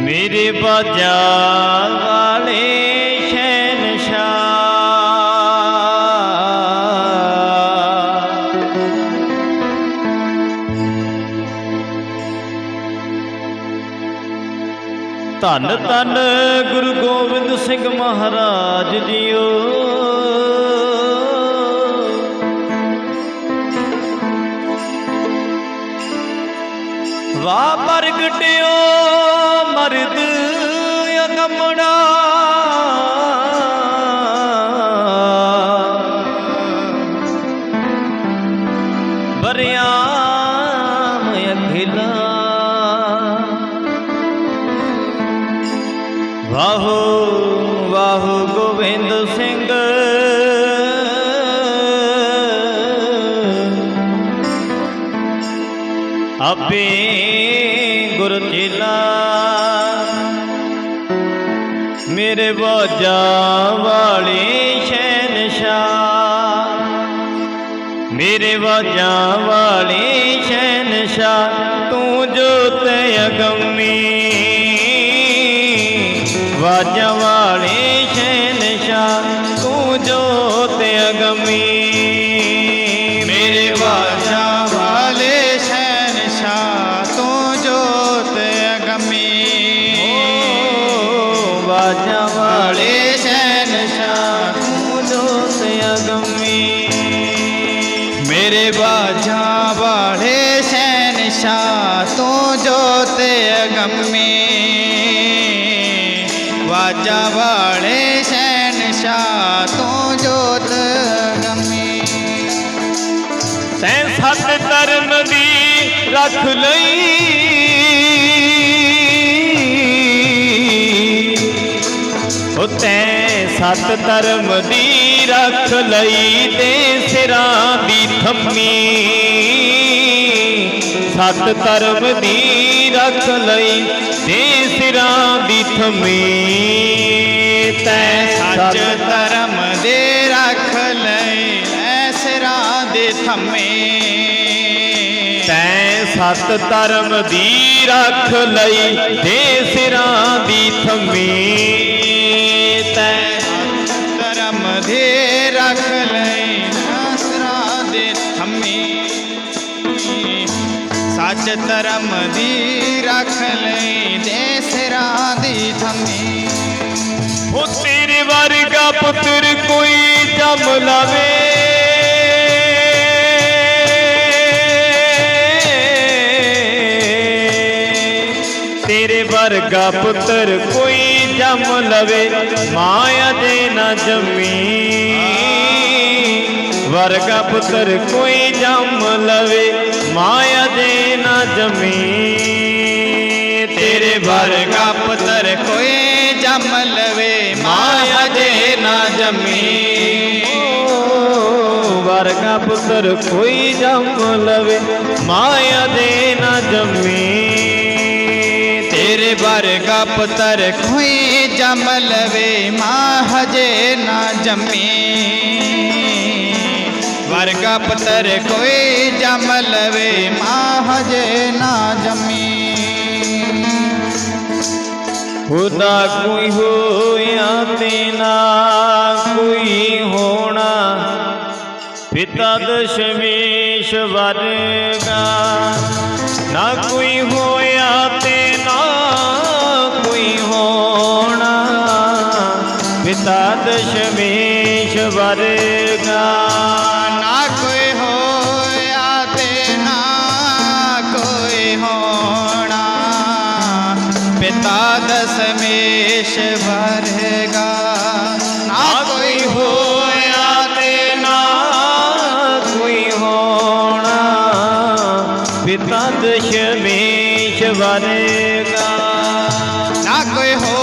ਮੇਰੇ ਬਾਜਾ ਵਾਲੇ ਸ਼ਹਿਨਸ਼ਾਹ। ਧੰਨ ਧੰਨ ਗੁਰੂ ਗੋਬਿੰਦ ਸਿੰਘ ਮਹਾਰਾਜ ਜੀਓ। ਵਾਹ ਪ੍ਰਗਟਿਓ ਮਰਦ ਅਗਮੜਾ ਬਰਿਆਮ ਅਖਿਲਾ। ਵਾਹੋ ਵਾਹੋ ਗੋਬਿੰਦ ਸਿੰਘ। ਆਪੇ ਮੇਰੇ ਬਾਜਾ ਵਾਲੇ ਸ਼ਹਿਨਸ਼ਾਹ। ਮੇਰੇ ਬਾਜਾ ਵਾਲੇ ਸ਼ਹਿਨਸ਼ਾਹ, ਤੂੰ ਜੋਤ ਅਗੰਮੀ। ਵਾਜਾ ਵਾਲੇ ਸ਼ਹਿਨਸ਼ਾਹ, ਤੂੰ ਜੋਤ ਅਗੰਮੀ। ਵਾਲੇ ਸ਼ਹਿਨਸ਼ਾਹ ਤੂੰ ਜੋਤ ਅਗੰਮੀ। ਵਾਜਾ ਵਾਲੇ ਸ਼ਹਿਨਸ਼ਾਹ ਤੂੰ ਜੋਤ ਅਗੰਮੀ। ਤੈਂ ਸੱਤ ਧਰਮ ਦੀ ਰੱਖ ਲਈ। ਉਹ ਤੈਂ ਸੱਤ ਧਰਮ ਦੀ ਰੱਖ ਲਈ ਤੇ ਸਿਰਾਂ ਦੀ ਥੰਮੀ। ਸੱਤ ਧਰਮ ਦੀ ਰੱਖ ਲਈ ਤੇ ਸਿਰਾਂ ਦੀ ਥੰਮੀ ਤੈਂ ਸੱਚ ਧਰਮ ਦੇ ਰੱਖ ਲਈ ਐਸਰਾ ਦੇ ਥੰਮੇ ਤੈਂ ਸਤ ਧਰਮ ਦੀ ਰੱਖ ਲਈ ਦੇ ਸਿਰਾਂ ਦੀ ਥੰਮੀ ਤੈਂ ਧਰਮ ਦੇ ਰੱਖ ਲਈ धर्म दी रख ले देसरा दी थमी ओ तेरे वर्गा पुत्र कोई जम लवे। तेरे वर्गा पुत्र कोई जम लवे, माया देना जमी। वर्गा पुत्र कोई जम लवे, माया दे जमी तेरे भर का पुत्र कोई जमलवे माया जे ना जमी का पुत्र कोई जमलवे माया दे ना जमी तेरे बर का पुत्र कोई जमलवे माँ हजे ना जमी मार्गा पतर कोई जमलवे माहजे ना जमी। खुदा कोई हो या तेना, कोई होना। पिता दशमेश वर्गा, ना कोई होए पिता दशमेश वर्गा। ना कोई हो आते ना कोई होना। पिता दशमेश वर्गा। ना कोई हो आते ना कोई होना। पिता दशमेश वरेगा। ना कोई हो